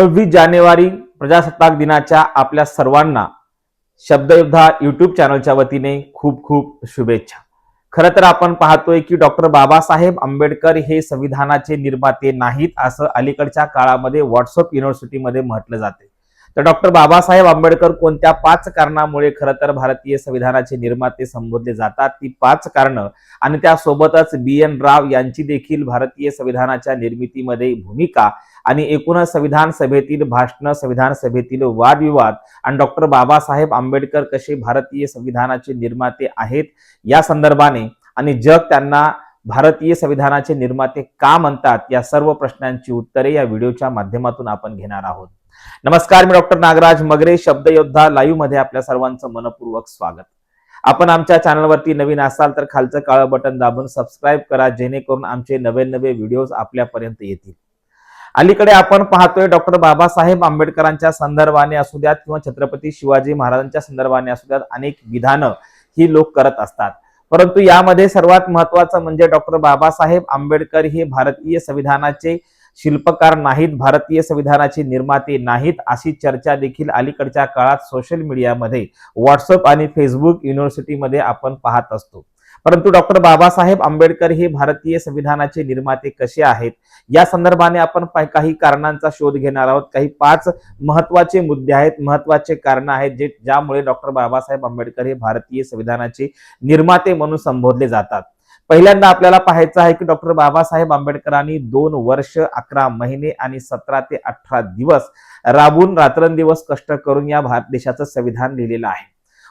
सव्वीस जानेवारी प्रजासत्ताक दिनाच्या आपल्या सर्वांना शब्दयोद्धा युट्यूब चॅनलच्या वतीने खूप खूप शुभेच्छा. खरं तर आपण पाहतोय की डॉक्टर बाबासाहेब आंबेडकर हे संविधानाचे निर्माते नाहीत असं अलीकडच्या काळामध्ये व्हॉट्सअप युनिव्हर्सिटीमध्ये म्हटलं जाते. तर डॉक्टर बाबासाहेब आंबेडकर कोणत्या पाच कारणामुळे खरं तर भारतीय संविधानाचे निर्माते संबोधले जातात? ती पाच कारणं आणि त्यासोबतच बी एन राव यांची देखील भारतीय संविधानाच्या निर्मितीमध्ये भूमिका आणि एकूणच संविधान सभेतील भाषण संविधान सभेतील वादविवाद आणि डॉक्टर बाबासाहेब आंबेडकर कसे भारतीय संविधानाचे निर्माते आहेत या संदर्भाने आणि जग त्यांना भारतीय संविधानाचे निर्माते का म्हणतात या सर्व प्रश्नांची उत्तरे या व्हिडिओच्या माध्यमातून आपण घेणार आहोत. नमस्कार मी डॉक्टर नागराज मगरे शब्दयोद्धा लाईव्हमध्ये आपल्या सर्वांचं मनपूर्वक स्वागत. आपण आमच्या चॅनलवरती नवीन असाल तर खालचं काळं बटन दाबून सबस्क्राईब करा जेणेकरून आमचे नवे नवे व्हिडिओज आपल्यापर्यंत येतील. अलीकडे आपण पाहतोय डॉक्टर बाबासाहेब आंबेडकरांच्या संदर्भाने असू द्यात किंवा छत्रपती शिवाजी महाराजांच्या संदर्भाने असू द्यात अनेक विधानं ही लोक करत असतात. परंतु यामध्ये सर्वात महत्वाचं म्हणजे डॉक्टर बाबासाहेब आंबेडकर हे भारतीय संविधानाचे शिल्पकार नाहीत भारतीय संविधानाचे निर्माते नाहीत अशी चर्चा देखील अलीकडच्या काळात सोशल मीडियामध्ये व्हॉट्सअप आणि फेसबुक युनिव्हर्सिटीमध्ये आपण पाहत असतो. परंतु डॉक्टर बाबासाहेब आंबेडकर हे भारतीय संविधानाचे निर्माते कसे आहेत? या संदर्भाने आपण काही कारणांचा शोध घेणार आहोत. काही पाच महत्त्वाचे मुद्दे आहेत महत्त्वाचे कारण आहेत जे ज्यामुळे डॉक्टर बाबासाहेब आंबेडकर हे भारतीय संविधानाचे निर्माते म्हणून संबोधले जातात. पहिल्यांदा आपल्याला पाहायचं आहे की डॉक्टर बाबासाहेब आंबेडकरांनी दोन वर्ष अकरा महिने आणि सतरा ते अठरा दिवस राबून रात्रंदिवस कष्ट करून या भारत देशाचं संविधान लिहिलेलं आहे.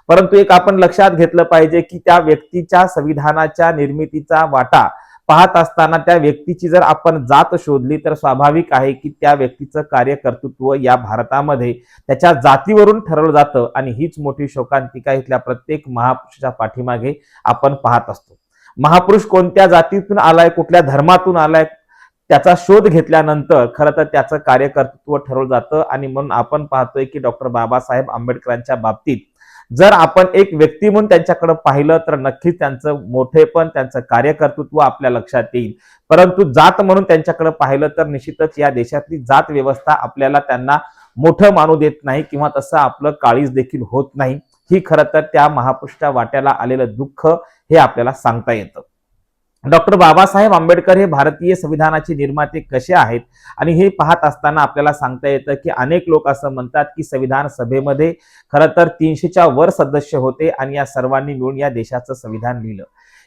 परंतु एक आपण लक्षात घेतलं पाहिजे की त्या व्यक्तीच्या संविधानाच्या निर्मितीचा वाटा पाहत असताना त्या व्यक्तीची जर आपण जात शोधली तर स्वाभाविक आहे की त्या व्यक्तीचं कार्यकर्तृत्व या भारतामध्ये त्याच्या जातीवरून ठरवलं जातं आणि हीच मोठी शोकांतिका इथल्या प्रत्येक महापुरुषाच्या पाठीमागे आपण पाहत असतो. महापुरुष कोणत्या जातीतून आलाय कुठल्या धर्मातून आलाय त्याचा शोध घेतल्यानंतर खरं तर त्याचं कार्यकर्तृत्व ठरवलं जातं. आणि म्हणून आपण पाहतोय की डॉक्टर बाबासाहेब आंबेडकरांच्या बाबतीत जर आपण एक व्यक्ती म्हणून त्यांच्याकडे पाहिलं तर नक्कीच त्यांचं मोठेपण त्यांचं कार्यकर्तृत्व आपल्या लक्षात येईल. परंतु जात म्हणून त्यांच्याकडे पाहिलं तर निश्चितच या देशातली जात व्यवस्था आपल्याला त्यांना मोठं मानू देत नाही किंवा तसं आपलं काळीज देखील होत नाही. ही खरं तर त्या महापुरुषच्या वाट्याला आलेलं दुःख हे आपल्याला सांगता येतं. डॉक्टर बाबासाहेब आंबेडकर हे भारतीय संविधानाचे निर्माते कसे आहेत? आणि हे पाहत असताना आपल्याला सांगता येतं की अनेक लोक असं म्हणतात की संविधान सभेमध्ये खरं तर तीनशेच्या वर सदस्य होते आणि या सर्वांनी मिळून या देशाचं संविधान लिहिलं.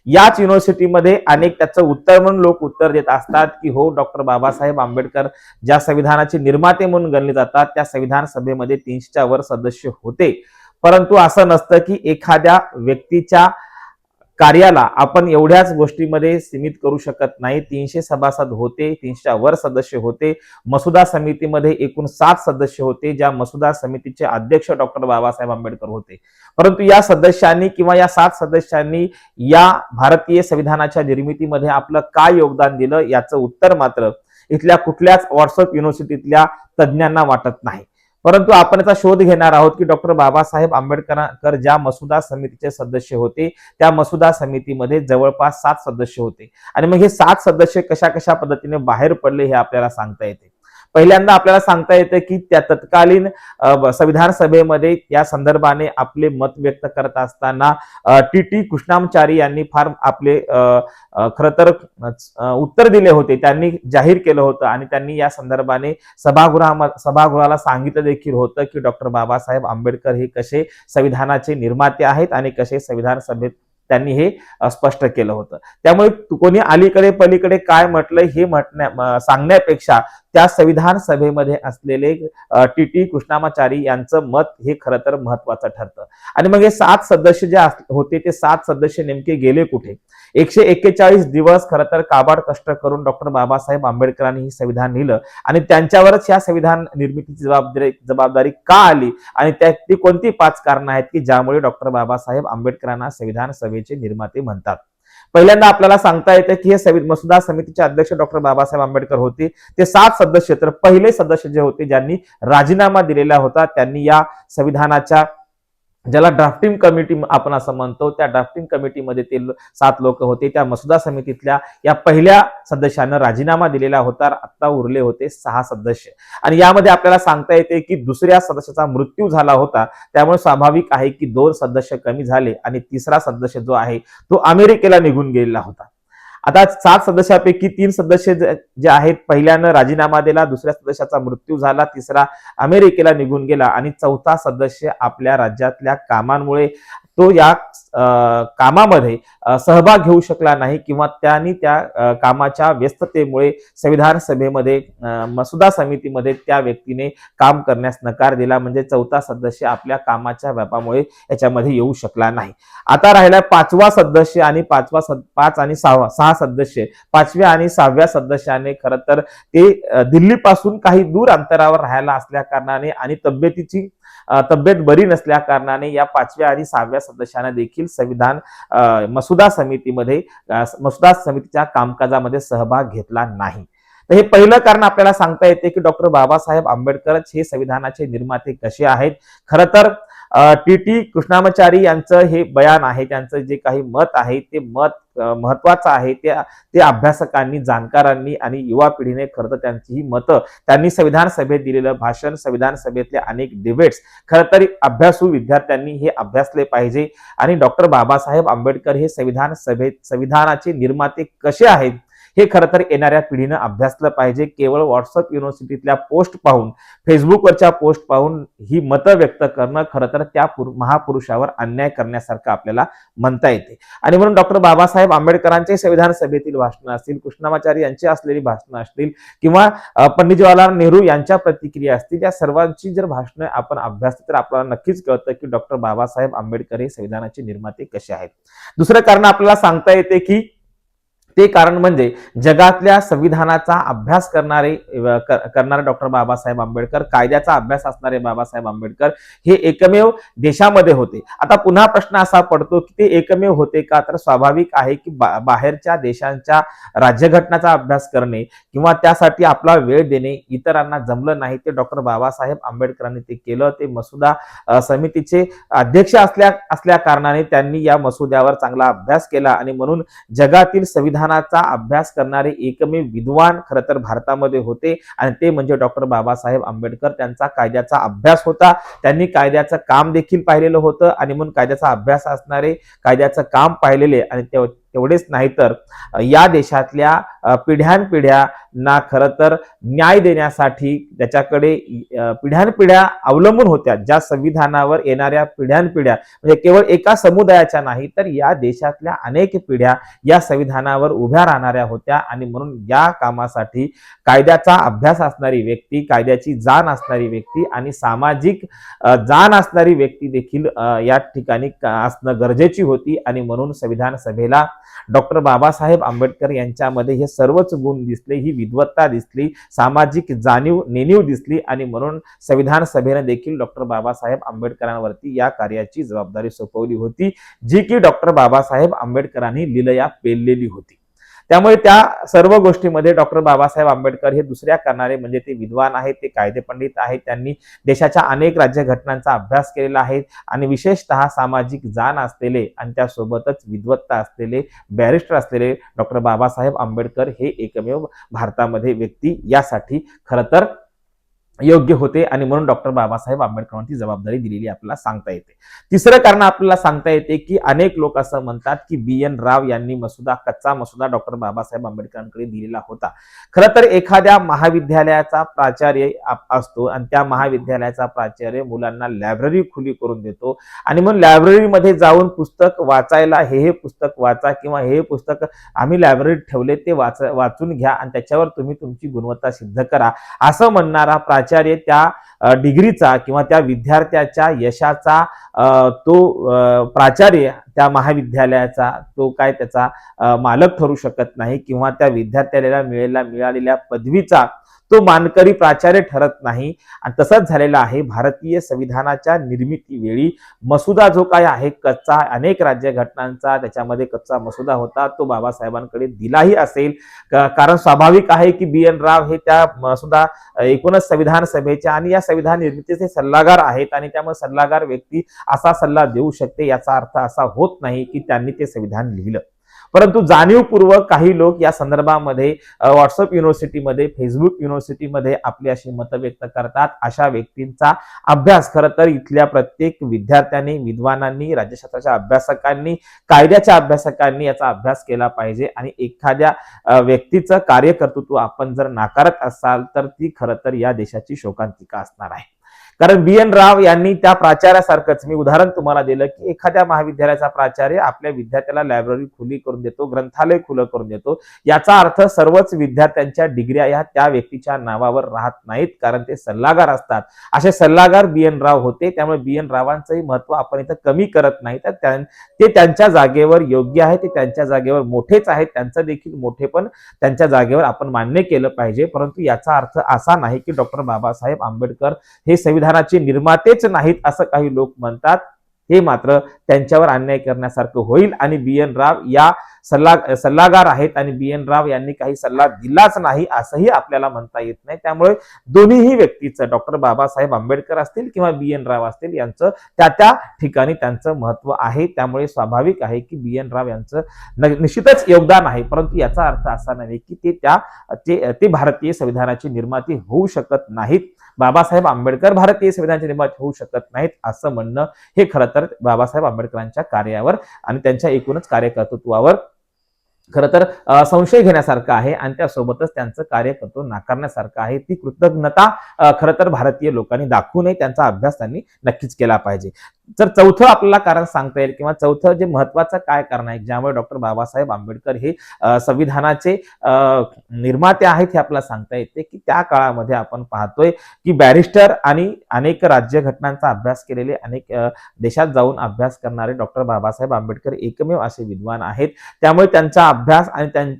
याच युनिव्हर्सिटीमध्ये अनेक त्याचं उत्तर म्हणून लोक उत्तर देत असतात की हो डॉक्टर बाबासाहेब आंबेडकर ज्या संविधानाचे निर्माते म्हणून गणले जातात त्या संविधान सभेमध्ये तीनशेच्या वर सदस्य होते. परंतु असं नसतं की एखाद्या व्यक्तीच्या कार्याला आपण एवढ्याच गोष्टीमध्ये सीमित करू शकत नाही. तीनशे सभासद होते तीनशेच्या वर सदस्य होते. मसुदा समितीमध्ये एकूण सात सदस्य होते ज्या मसुदा समितीचे अध्यक्ष डॉक्टर बाबासाहेब आंबेडकर होते. परंतु या सदस्यांनी किंवा या सात सदस्यांनी या भारतीय संविधानाच्या निर्मितीमध्ये आपलं काय योगदान दिलं याचं उत्तर मात्र इथल्या कुठल्याच व्हॉट्सअप युनिव्हर्सिटीतल्या तज्ज्ञांना वाटत नाही. परंतु आपण याचा शोध घेणार आहोत की डॉक्टर बाबासाहेब आंबेडकर ज्या मसुदा समितीचे सदस्य होते त्या मसुदा समितीमध्ये जवळपास सात सदस्य होते. आणि मग हे सात सदस्य कशा कशा पद्धतीने बाहेर पडले हे आपल्याला सांगता येते. पहिल्यांदा आपल्याला सांगता येतं की त्या तत्कालीन संविधान सभेमध्ये या संदर्भाने आपले मत व्यक्त करत असताना टी टी कृष्णामचारी यांनी फार आपले खर तर उत्तर दिले होते. त्यांनी जाहीर केलं होतं आणि त्यांनी या संदर्भाने सभागृहा सभागृहाला सांगितलं देखील होतं की डॉक्टर बाबासाहेब आंबेडकर हे कसे संविधानाचे निर्माते आहेत आणि कसे संविधान सभेत त्यांनी हे स्पष्ट केलं होतं. त्यामुळे कोणी अलीकडे पलीकडे काय म्हटलंय हे म्हटण्या सांगण्यापेक्षा त्या संविधान सभेमध्ये असलेले टी टी कृष्णामाचारी यांचं मत हे खरं तर महत्वाचं ठरतं. आणि मग हे सात सदस्य जे अस- होते ते सात सदस्य नेमके गेले कुठे? एकशे एक्केचाळीस दिवस खरं तर काबाड कष्ट करून डॉक्टर बाबासाहेब आंबेडकरांनी हे संविधान लिहिलं. आणि त्यांच्यावरच या संविधान निर्मितीची जबाबदारी जबाबदारी का आली? आणि त्या ती कोणती पाच कारणं आहेत की ज्यामुळे डॉक्टर बाबासाहेब आंबेडकरांना संविधान सभेचे निर्माते म्हणतात? पहिल्यांदा आपल्याला सांगता येतं की हे मसुदा समितीचे अध्यक्ष डॉक्टर बाबासाहेब आंबेडकर होते. ते सात सदस्य तर पहिले सदस्य जे होते ज्यांनी राजीनामा दिलेला होता त्यांनी या संविधानाच्या ज्याला ड्राफ्टिंग कमिटी आपण असं म्हणतो त्या ड्राफ्टिंग कमिटीमध्ये ते सात लोक होते. त्या मसुदा समितीतल्या या पहिल्या सदस्यानं राजीनामा दिलेला होता. आता उरले होते सहा सदस्य. आणि यामध्ये आपल्याला सांगता येते की दुसऱ्या सदस्याचा मृत्यू झाला होता. त्यामुळे स्वाभाविक आहे की दोन सदस्य कमी झाले आणि तिसरा सदस्य जो आहे तो अमेरिकेला निघून गेलेला होता. आता सात सदस्यापैकी तीन सदस्य जे आहेत पहिल्यानं राजीनामा दिला दुसऱ्या सदस्याचा मृत्यू झाला तिसरा अमेरिकेला निघून गेला आणि चौथा सदस्य आपल्या राज्यातल्या कामांमुळे तो या कामामध्ये सहभाग घेऊ शकला नाही किंवा त्यांनी त्या कामाच्या व्यस्ततेमुळे संविधान सभेमध्ये मसुदा समितीमध्ये त्या व्यक्तीने काम करण्यास नकार दिला. म्हणजे चौथा सदस्य आपल्या कामाच्या व्यापामुळे याच्यामध्ये येऊ शकला नाही. आता राहिला पाचवा सदस्य आणि पाचवा सद पाच आणि सहावा सहा सदस्य. पाचव्या आणि सहाव्या सदस्याने खरं तर ते दिल्लीपासून काही दूर अंतरावर राहायला असल्या कारणाने आणि तब्येतीची तब्येत बरी नसल्या कारणाने या पाचव्या आणि सहाव्या सदस्यांना देखील संविधान अं, मसुदा समितीमध्ये मसुदा समितीच्या कामकाजामध्ये सहभाग घेतला नाही. तर हे पहिलं कारण आपल्याला सांगता येते की डॉक्टर बाबासाहेब आंबेडकरच हे संविधानाचे निर्माते कसे आहेत. खरं तर टी टी कृष्णामाचारी यांचं हे बयान आहे त्यांचं जे काही मत आहे ते मत महत्वाचं आहे ते ते अभ्यासकांनी जाणकारांनी आणि युवा पिढीने खरं तर त्यांची ही मतं त्यांनी संविधान सभेत दिलेलं भाषण संविधान सभेतले अनेक डिबेट्स खरं तर अभ्यासू विद्यार्थ्यांनी हे अभ्यासले पाहिजे. आणि डॉक्टर बाबासाहेब आंबेडकर हे संविधान सभेत संविधानाचे निर्माते कसे आहेत? हे खरं तर येणाऱ्या पिढीनं अभ्यासलं पाहिजे. केवळ व्हॉट्सअप युनिव्हर्सिटीतल्या पोस्ट पाहून फेसबुकवरच्या पोस्ट पाहून ही मतं व्यक्त करणं खरं तर त्या महापुरुषावर अन्याय करण्यासारखं आपल्याला म्हणता येते. आणि म्हणून डॉक्टर बाबासाहेब आंबेडकरांचे संविधान सभेतील भाषणं असतील कृष्णामाचारी यांची असलेली भाषणं असतील किंवा पंडित जवाहरलाल नेहरू यांच्या प्रतिक्रिया असतील या सर्वांची जर भाषणं आपण अभ्यासली तर आपल्याला नक्कीच कळतं की डॉक्टर बाबासाहेब आंबेडकर हे संविधानाचे निर्माते कसे आहेत. दुसरं कारण आपल्याला सांगता येते की ते कारण म्हणजे जगातल्या संविधानाचा अभ्यास करणारे करणारे डॉक्टर बाबासाहेब आंबेडकर कायद्याचा अभ्यास असणारे बाबासाहेब आंबेडकर हे एकमेव देशामध्ये होते. आता पुन्हा प्रश्न असा पडतो की ते एकमेव होते का? तर स्वाभाविक आहे की बा- बाहेरच्या देशांच्या राज्यघटनाचा अभ्यास करणे किंवा त्यासाठी आपला वेळ देणे इतरांना जमलं नाही ते डॉक्टर बाबासाहेब आंबेडकरांनी ते केलं. ते मसुदा समितीचे अध्यक्ष असल्या असल्या कारणाने त्यांनी या मसुद्यावर चांगला अभ्यास केला आणि म्हणून जगातील संविधानाचा अभ्यास करणारे एकमेव विद्वान खरं तर भारतामध्ये होते. आणि ते म्हणजे डॉक्टर बाबासाहेब आंबेडकर. त्यांचा कायद्याचा अभ्यास होता. त्यांनी कायद्याचं काम देखील पाहिलेलं होतं. आणि म्हणून कायद्याचा अभ्यास असणारे कायद्याचं काम पाहिलेले आणि एवढेच नाही तर या देशातल्या पिढ्यानपिढ्या ना खरं तर न्याय देण्यासाठी त्याच्याकडे पिढ्यानपिढ्या अवलंबून होत्या. ज्या संविधानावर येणाऱ्या पिढ्यानपिढ्या म्हणजे केवळ एका समुदायाच्या नाही तर या देशातल्या अनेक पिढ्या या संविधानावर उभ्या राहणाऱ्या होत्या. आणि म्हणून या कामासाठी कायद्याचा अभ्यास असणारी व्यक्ती कायद्याची जाण असणारी व्यक्ती आणि सामाजिक जाण असणारी व्यक्ती देखील या ठिकाणी असणं गरजेची होती. आणि म्हणून संविधान सभेला डॉक्टर बाबासाहेब आंबेडकर यांच्यामध्ये हे सर्वच गुण दिसले ही विद्वत्ता दिसली सामाजिक जाणीव नेणीव दिसली आणि म्हणून संविधान सभेने देखील डॉक्टर बाबासाहेब आंबेडकरांवरती या कार्याची जबाबदारी सोपवली होती जी की डॉक्टर बाबासाहेब आंबेडकरांनी लिलया पेललेली होती. त्यामुळे त्या सर्व गोष्टीमध्ये डॉक्टर बाबासाहेब आंबेडकर हे दुसऱ्या करणारे म्हणजे ते विद्वान आहेत ते कायदे पंडित आहेत त्यांनी देशाच्या अनेक राज्यघटनांचा अभ्यास केलेला आहे आणि विशेषतः सामाजिक जाण असलेले आणि त्यासोबतच विद्वत्ता असलेले बॅरिस्टर असलेले डॉक्टर बाबासाहेब आंबेडकर हे एकमेव भारतामध्ये व्यक्ती यासाठी खरं तर योग्य होते आणि म्हणून डॉक्टर बाबासाहेब आंबेडकरांची जबाबदारी दिलेली आपल्याला सांगता येते. तिसरं कारण आपल्याला सांगता येते की अनेक लोक असं म्हणतात की बी एन राव यांनी मसुदा कच्चा मसुदा डॉक्टर बाबासाहेब आंबेडकरांकडे दिलेला होता. खरं तर एखाद्या महाविद्यालयाचा प्राचार्य असतो आणि त्या महाविद्यालयाचा प्राचार्य मुलांना लायब्ररी खुली करून देतो आणि मग लायब्ररीमध्ये जाऊन पुस्तक वाचायला हे हे पुस्तक वाचा किंवा हे हे पुस्तक आम्ही लायब्ररीत ठेवले ते वाच वाचून घ्या आणि त्याच्यावर तुम्ही तुमची गुणवत्ता सिद्ध करा. असं म्हणणारा प्राचार्य त्या डिग्रीचा किंवा त्या विद्यार्थ्याच्या यशाचा तो प्राचार्य त्या महाविद्यालयाचा तो काय त्याचा मालक ठरू शकत नाही किंवा त्या विद्यार्थ्याला मिळेला मिळालेल्या पदवीचा तो मानकरी प्राचार्य ठरत नाही. आणि तसंच झालेला आहे. भारतीय संविधानाच्या निर्मिती वेळी मसुदा जो काय आहे कच्चा अनेक राज्यघटनांचा त्याच्यामध्ये कच्चा मसुदा होता तो बाबासाहेबांकडे दिलाही असेल. क- कारण स्वाभाविक आहे की बी एन राव हे त्या मसुदा एकूणच संविधान सभेच्या आणि या संविधान निर्मितीचे सल्लागार आहेत आणि त्यामुळे सल्लागार व्यक्ती असा सल्ला देऊ शकते याचा अर्थ असा होत नाही की त्यांनी ते संविधान लिहिलं. परंतु जाणीवपूर्वक काही लोक या संदर्भामध्ये व्हॉट्सअप युनिव्हर्सिटीमध्ये फेसबुक युनिव्हर्सिटीमध्ये आपली अशी मतं व्यक्त करतात. अशा व्यक्तींचा अभ्यास खरं तर इथल्या प्रत्येक विद्यार्थ्यांनी विद्वानांनी राज्यशास्त्राच्या अभ्यासकांनी कायद्याच्या अभ्यासकांनी याचा अभ्यास केला पाहिजे. आणि एखाद्या व्यक्तीचं कार्यकर्तृत्व आपण जर नाकारत असाल तर ती खरं तर या देशाची शोकांतिका असणार आहे. कारण बी एन राव यांनी त्या प्राचार्यासारखंच मी उदाहरण तुम्हाला दिलं की एखाद्या महाविद्यालयाचा प्राचार्य आपल्या विद्यार्थ्याला लायब्ररी खुली करून देतो ग्रंथालय खुलं करून देतो. याचा अर्थ सर्वच विद्यार्थ्यांच्या डिग्र्या या त्या व्यक्तीच्या नावावर राहत नाहीत कारण ते सल्लागार असतात. असे सल्लागार बी एन राव होते त्यामुळे बी एन रावांचंही महत्त्व आपण इथं कमी करत नाही. तर त्यां- ते त्यांच्या जागेवर योग्य आहे ते त्यांच्या जागेवर मोठेच आहेत त्यांचं देखील मोठे पण त्यांच्या जागेवर आपण मान्य केलं पाहिजे. परंतु याचा अर्थ असा नाही की डॉक्टर बाबासाहेब आंबेडकर हे संविधानाचे निर्मातेच नाहीत असं काही लोक म्हणतात. हे मात्र त्यांच्यावर अन्याय करण्यासारखं होईल आणि बी एन राव या सल्ला सल्लागार आहेत आणि बी एन राव यांनी काही सल्ला दिलाच नाही असंही आपल्याला म्हणता येत नाही. त्यामुळे दोन्हीही व्यक्तीचं डॉक्टर बाबासाहेब आंबेडकर असतील किंवा बी एन राव असतील यांचं त्या त्या ठिकाणी त्यांचं महत्त्व आहे. त्यामुळे स्वाभाविक आहे की बी एन राव यांचं न- निश्चितच योगदान आहे. परंतु याचा अर्थ असा नाही की ते त्या ते ते भारतीय संविधानाचे निर्माती होऊ शकत नाहीत. बाबासाहेब आंबेडकर भारतीय संविधानाची निर्माण होऊ शकत नाहीत असं म्हणणं हे खरं तर बाबासाहेब आंबेडकरांच्या कार्यावर आणि त्यांच्या एकूणच कार्यकर्तृत्वावर. खरं तर संशय घेण्यासारखं आहे आणि त्यासोबतच त्यांचं कार्यकर्तृत्व नाकारण्यासारखं आहे. ती कृतज्ञता खरं तर भारतीय लोकांनी दाखवू नये त्यांचा अभ्यास त्यांनी नक्कीच केला पाहिजे. जर चौथं आपल्याला कारण सांगता येईल किंवा चौथं जे महत्वाचं काय कारण आहे ज्यामुळे डॉक्टर बाबासाहेब आंबेडकर हे संविधानाचे निर्माते आहेत हे आपल्याला सांगता येते की त्या काळामध्ये आपण पाहतोय की बॅरिस्टर आणि अनेक राज्यघटनांचा अभ्यास केलेले अनेक देशात जाऊन अभ्यास करणारे डॉक्टर बाबासाहेब आंबेडकर एकमेव असे विद्वान आहेत. त्यामुळे त्यांचा अभ्यास आणि त्यां-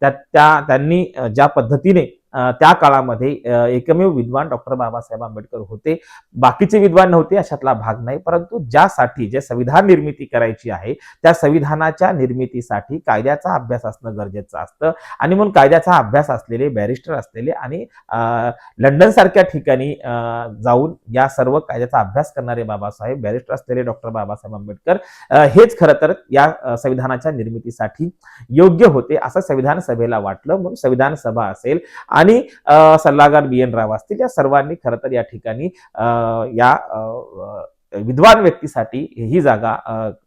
त्या- त्या त्यांनी ज्या पद्धतीने त्या काळामध्ये एकमेव विद्वान डॉक्टर बाबासाहेब आंबेडकर होते. बाकीचे विद्वान नव्हते अशातला भाग नाही. परंतु ज्यासाठी जे संविधान निर्मिती करायची आहे त्या संविधानाच्या निर्मितीसाठी कायद्याचा अभ्यास असणं गरजेचं असतं. आणि म्हणून कायद्याचा अभ्यास असलेले बॅरिस्टर असलेले आणि लंडन सारख्या ठिकाणी जाऊन या सर्व कायद्याचा अभ्यास करणारे बाबासाहेब बॅरिस्टर असलेले डॉक्टर बाबासाहेब आंबेडकर हेच खरं तर या संविधानाच्या निर्मितीसाठी योग्य होते असं संविधान सभेला वाटलं. म्हणून संविधान सभा असेल. आणि सल्लागार बी एन राव असतील या सर्वांनी खरं तर या ठिकाणी अ, या अ, विद्वान व्यक्तीसाठी ही जागा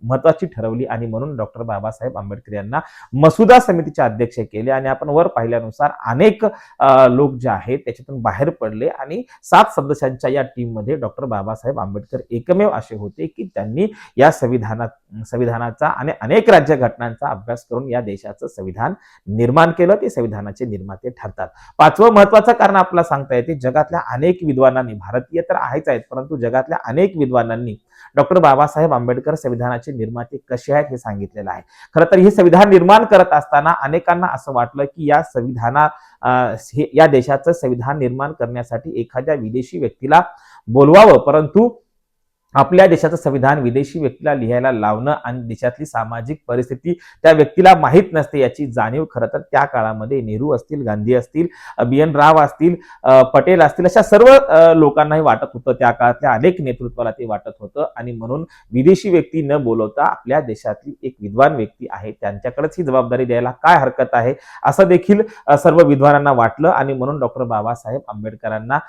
महत्वाची ठरवली आणि म्हणून डॉक्टर बाबासाहेब आंबेडकर यांना मसुदा समितीचे अध्यक्ष केले आणि आपण वर पाहिल्यानुसार अनेक लोक जे आहेत त्याच्यातून बाहेर पडले आणि सात सदस्यांच्या या टीममध्ये डॉक्टर बाबासाहेब आंबेडकर एकमेव असे होते की त्यांनी या संविधानात संविधानाचा आणि अनेक राज्यघटनांचा अभ्यास करून या देशाचं संविधान निर्माण केलं. ते संविधानाचे निर्माते ठरतात. पाचवं महत्वाचं कारण आपल्याला सांगता येते जगातल्या अनेक विद्वानांनी भारतीय तर आहेच आहेत परंतु जगातल्या अनेक विद्वानांनी डॉक्टर बाबासाहेब आंबेडकर संविधानाचे निर्माते कसे आहेत हे सांगितलेलं आहे. खरं तर हे संविधान निर्माण करत असताना अनेकांना असं वाटलं की या संविधाना हे- या देशाचं संविधान निर्माण करण्यासाठी एखाद्या विदेशी व्यक्तीला बोलवावं. परंतु आपल्या देशाचं संविधान विदेशी व्यक्तीला लिहायला लावणं आणि देशातली सामाजिक परिस्थिती त्या व्यक्तीला माहीत नसते याची जाणीव खरं तर त्या काळामध्ये नेहरू असतील गांधी असतील बी. एन. राव असतील पटेल असतील अशा सर्व लोकांनाही वाटत होतं त्या काळातल्या अनेक नेतृत्वाला ते वाटत होतं. आणि म्हणून विदेशी व्यक्ती न बोलवता आपल्या देशातली एक विद्वान व्यक्ती आहे त्यांच्याकडेच ही जबाबदारी द्यायला काय हरकत आहे असं देखील सर्व विद्वानांना वाटलं. आणि म्हणून डॉक्टर बाबासाहेब आंबेडकरांना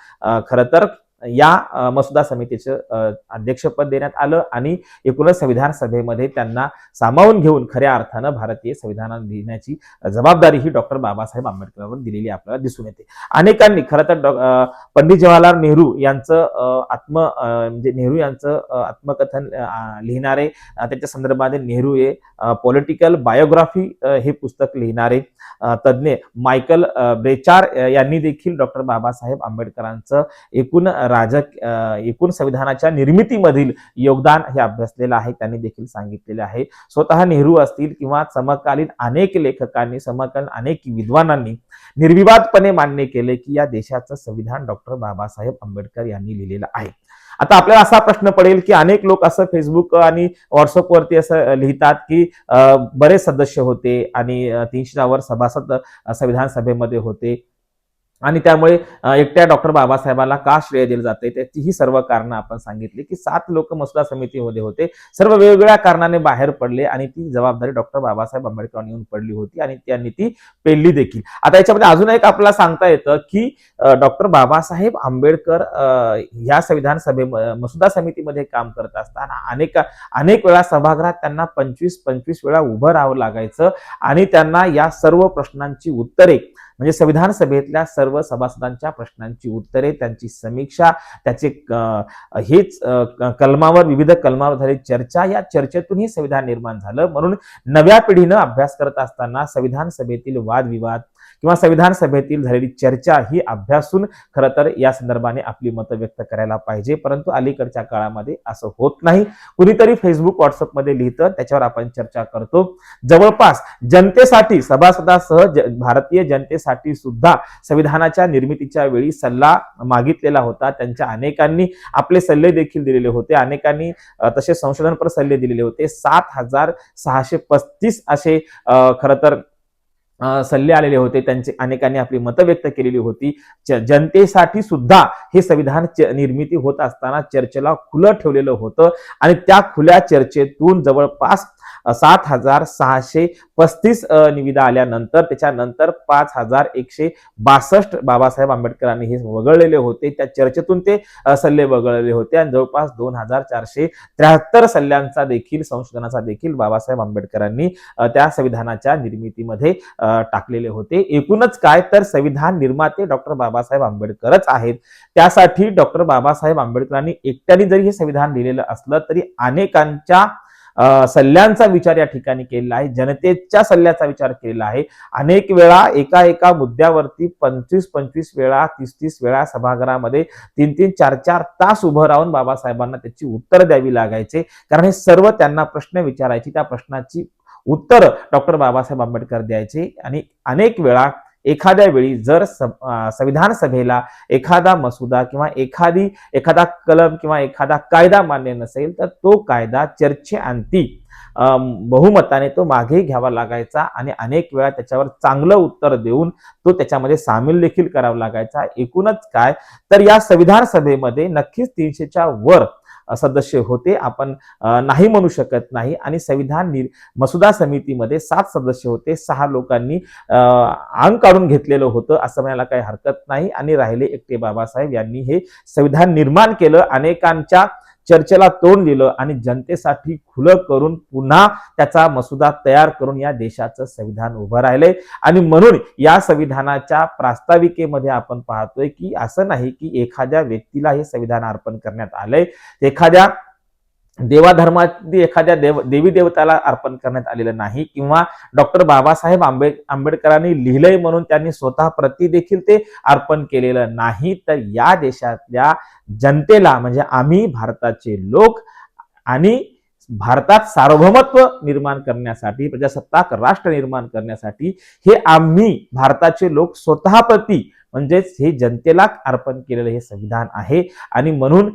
खरं तर या मसुदा समितीचं अध्यक्षपद देण्यात आलं आणि एकूणच संविधान सभेमध्ये त्यांना सामावून घेऊन खऱ्या अर्थानं भारतीय संविधान लिहिण्याची जबाबदारी ही डॉक्टर बाबासाहेब आंबेडकरांवर दिलेली आपल्याला दिसून येते. अनेकांनी खरं तर डॉ- पंडित जवाहरलाल नेहरू यांचं आत्म म्हणजे नेहरू यांचं आत्मकथन लिहिणारे त्याच्या संदर्भात नेहरू हे पॉलिटिकल बायोग्राफी हे पुस्तक लिहिणारे तज्ज्ञ मायकल ब्रेचार यांनी देखील डॉक्टर बाबासाहेब आंबेडकरांचं एकूण राजक एकूण संविधानाच्या निर्मितीमधील योगदान हे अभ्यासलेलं आहे त्यांनी देखील सांगितलेले आहे. स्वतः नेहरू असतील किंवा समकालीन अनेक लेखकांनी समकालीन अनेक विद्वानांनी निर्विवादपणे मान्य केले की या देशाचं संविधान डॉक्टर बाबासाहेब आंबेडकर यांनी लिहिलेलं आहे. आता आपल्याला असा प्रश्न पडेल की अनेक लोक असं फेसबुक आणि व्हॉट्सअपवरती असं लिहितात की बरेच सदस्य होते आणि तीनशेच्या वर सभासद संविधान सभेमध्ये होते. आणि त्यामुळे एकट्या डॉक्टर बाबासाहेबांना का श्रेय दिलं जाते त्याची ही सर्व कारणं आपण सांगितली की सात लोक मसुदा समितीमध्ये होते. सर्व वेगवेगळ्या कारणाने बाहेर पडले आणि ती जबाबदारी डॉक्टर बाबासाहेब आंबेडकरांनी येऊन पडली होती आणि त्यांनी ती पेलली देखील. आता याच्यामध्ये अजून एक आपल्याला सांगता येतं की डॉक्टर बाबासाहेब आंबेडकर या ह्या संविधान सभे मसुदा समितीमध्ये काम करत असताना अनेक अनेक वेळा सभागृहात त्यांना पंचवीस पंचवीस वेळा उभं राहावं लागायचं आणि त्यांना या सर्व प्रश्नांची उत्तरे म्हणजे संविधान सभेतल्या सर्व सभासदांच्या प्रश्नांची उत्तरे त्यांची समीक्षा त्याचे हेच कलमावर विविध कलमावर झालेली चर्चा या चर्चेतून हे संविधान निर्माण झालं. म्हणून नव्या पिढीनं अभ्यास करत असताना संविधान सभेतील वादविवाद किंवा संविधान सभेतील झालेली चर्चा ही अभ्यासून खरं तर या संदर्भाने आपली मतं व्यक्त करायला पाहिजे. परंतु अलीकडच्या काळामध्ये असं होत नाही. कुणीतरी फेसबुक व्हॉट्सअपमध्ये लिहितं त्याच्यावर आपण चर्चा करतो. जवळपास जनतेसाठी सभासदासह ज- भारतीय निर्मितीसाठी सुद्धा संविधानाच्या निर्मितीच्या वेळी सल्ला मागितलेला होता. त्यांच्या अनेकांनी आपले सल्ले देखील दिलेले होते. अनेकांनी तसे संशोधनपर सल्ले दिलेले होते. सात हजार सहाशे पस्तीस असे खरं तर सल्ले आलेले होते. त्यांचे अनेकांनी आपली मतं व्यक्त केलेली होती. जनतेसाठी सुद्धा हे संविधान च- निर्मिती होत असताना चर्चेला खुलं ठेवलेलं होतं. आणि त्या खुल्या चर्चेतून जवळपास सात हजार सहाशे पस्तीस निविदा आल्यानंतर त्याच्यानंतर पाच हजार एकशे बासष्ट बाबासाहेब आंबेडकरांनी हे वगळलेले होते. त्या चर्चेतून ते सल्ले वगळलेले होते आणि जवळपास दोन हजार चारशे त्र्याहत्तर सल्ल्यांचा देखील संशोधनाचा देखील बाबासाहेब आंबेडकरांनी त्या संविधानाच्या निर्मितीमध्ये टाकलेले होते. एकूणच काय तर संविधान निर्माते डॉक्टर बाबासाहेब आंबेडकरच आहेत. त्यासाठी डॉक्टर बाबासाहेब आंबेडकरांनी एकट्याने जरी हे संविधान लिहिलेलं असलं तरी अनेकांच्या सल्ल्यांचा विचार या ठिकाणी केलेला आहे. जनतेच्या सल्ल्याचा विचार केलेला आहे. अनेक वेळा एका एका मुद्द्यावरती पंचवीस पंचवीस वेळा तीस तीस वेळा सभागृहामध्ये तीन तीन चार चार तास उभं राहून बाबासाहेबांना त्याची उत्तर द्यावी लागायचे. कारण हे सर्व त्यांना प्रश्न विचारायची. त्या प्रश्नाची उत्तर डॉक्टर बाबासाहेब आंबेडकर द्यायचे आणि अनेक वेळा एखाद्या वेळी जर संविधान सभेला एखादा मसुदा किंवा एखादी एखादा कलम किंवा एखादा कायदा मान्य नसेल तर तो कायदा चर्चेअंती अं, बहुमताने तो मागे घ्यावा लागायचा आणि अनेक वेळा त्याच्यावर चांगलं उत्तर देऊन तो त्याच्यामध्ये सामील देखील करावा लागायचा. एकूणच काय? तर या संविधान सभेमध्ये नक्कीच तीनशेच्या वर सदस्य होते. आपण नाही म्हणू शकत नाही. आणि संविधान नि- मसुदा समितीमध्ये सात सदस्य होते. सहा लोकांनी अंग काढून घेतलेलं होतं असं म्हणायला काही हरकत नाही. आणि राहिले एकटे बाबासाहेब यांनी हे संविधान निर्माण केलं. अनेकांच्या चर्चेला तोंड दिलं आणि जनतेसाठी खुलं करून पुन्हा त्याचा मसुदा तयार करून या देशाचं संविधान उभं राहिलंय. आणि म्हणून या संविधानाच्या प्रास्ताविकेमध्ये आपण पाहतोय की असं नाही की एखाद्या व्यक्तीला हे संविधान अर्पण करण्यात आलंय. एखाद्या देवाधर्मातील एखाद्या देव देवी देवताला अर्पण करण्यात आलेलं नाही किंवा डॉक्टर बाबासाहेब आंबे आंबेडकरांनी लिहिलंय म्हणून त्यांनी स्वतः प्रती देखील ते अर्पण केलेलं नाही. तर या देशातल्या जनतेला म्हणजे आम्ही भारताचे लोक आणि भारतात सार्वभौमत्व निर्माण करण्यासाठी प्रजासत्ताक राष्ट्र निर्माण करण्यासाठी हे आम्ही भारताचे लोक स्वतः प्रती म्हणजेच हे जनतेला अर्पण केलेलं हे संविधान आहे. आणि म्हणून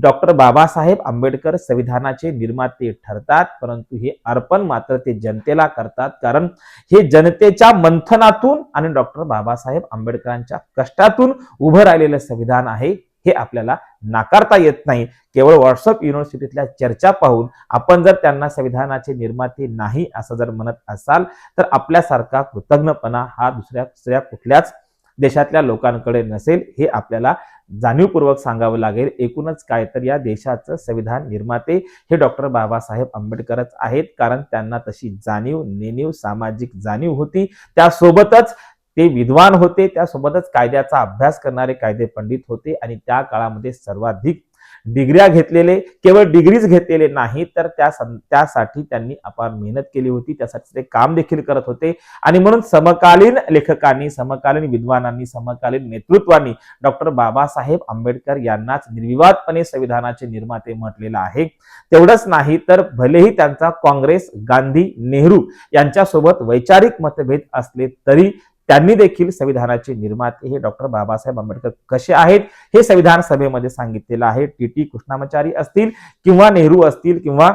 डॉक्टर बाबासाहेब आंबेडकर संविधानाचे निर्माते ठरतात परंतु हे अर्पण मात्र ते जनतेला करतात. कारण हे जनतेच्या मंथनातून आणि डॉक्टर बाबासाहेब आंबेडकरांच्या कष्टातून उभं राहिलेलं संविधान आहे हे आपल्याला नाकारता येत नाही. केवळ व्हॉट्सअप युनिव्हर्सिटीतल्या चर्चा पाहून आपण जर त्यांना संविधानाचे निर्माते नाही असं जर म्हणत असाल तर आपल्यासारखा कृतज्ञपणा हा दुसऱ्या दुसऱ्या कुठल्याच देशातल्या लोकांकडे नसेल हे आपल्याला जाणीवपूर्वक सांगावं लागेल. एकूणच काय तर या देशाचं संविधान निर्माते हे डॉक्टर बाबासाहेब आंबेडकरच आहेत. कारण त्यांना तशी जाणीव नेणीव सामाजिक जाणीव होती. त्यासोबतच ते विद्वान होते. त्यासोबतच कायद्याचा अभ्यास करणारे कायदे पंडित होते. आणि त्या काळामध्ये सर्वाधिक डिग्र्या घेतलेले केवळ डिग्रीज घेतलेले नाही तर त्या त्यासाठी त्यांनी अपार मेहनत केली होती त्यासाठी ते काम देखील करत होते. आणि म्हणून समकालीन लेखकांनी समकालीन विद्वानांनी समकालीन नेतृत्वांनी डॉक्टर बाबासाहेब आंबेडकर यांनाच निर्विवादपणे संविधानाचे निर्माते म्हटलेलं आहे. तेवढंच नाही तर भलेही त्यांचा काँग्रेस गांधी नेहरू यांच्यासोबत वैचारिक मतभेद असले तरी त्यांनी देखील संविधानाचे निर्माते हे डॉक्टर बाबासाहेब आंबेडकर कसे आहेत हे संविधान सभेमध्ये सांगितलेलं आहे. टी टी कृष्णामाचारी असतील किंवा नेहरू असतील किंवा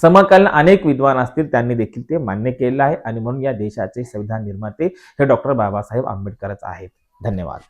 समकालीन अनेक विद्वान असतील त्यांनी देखील ते मान्य केलेलं आहे. आणि म्हणून या देशाचे संविधान निर्माते हे डॉक्टर बाबासाहेब आंबेडकरच आहेत. धन्यवाद.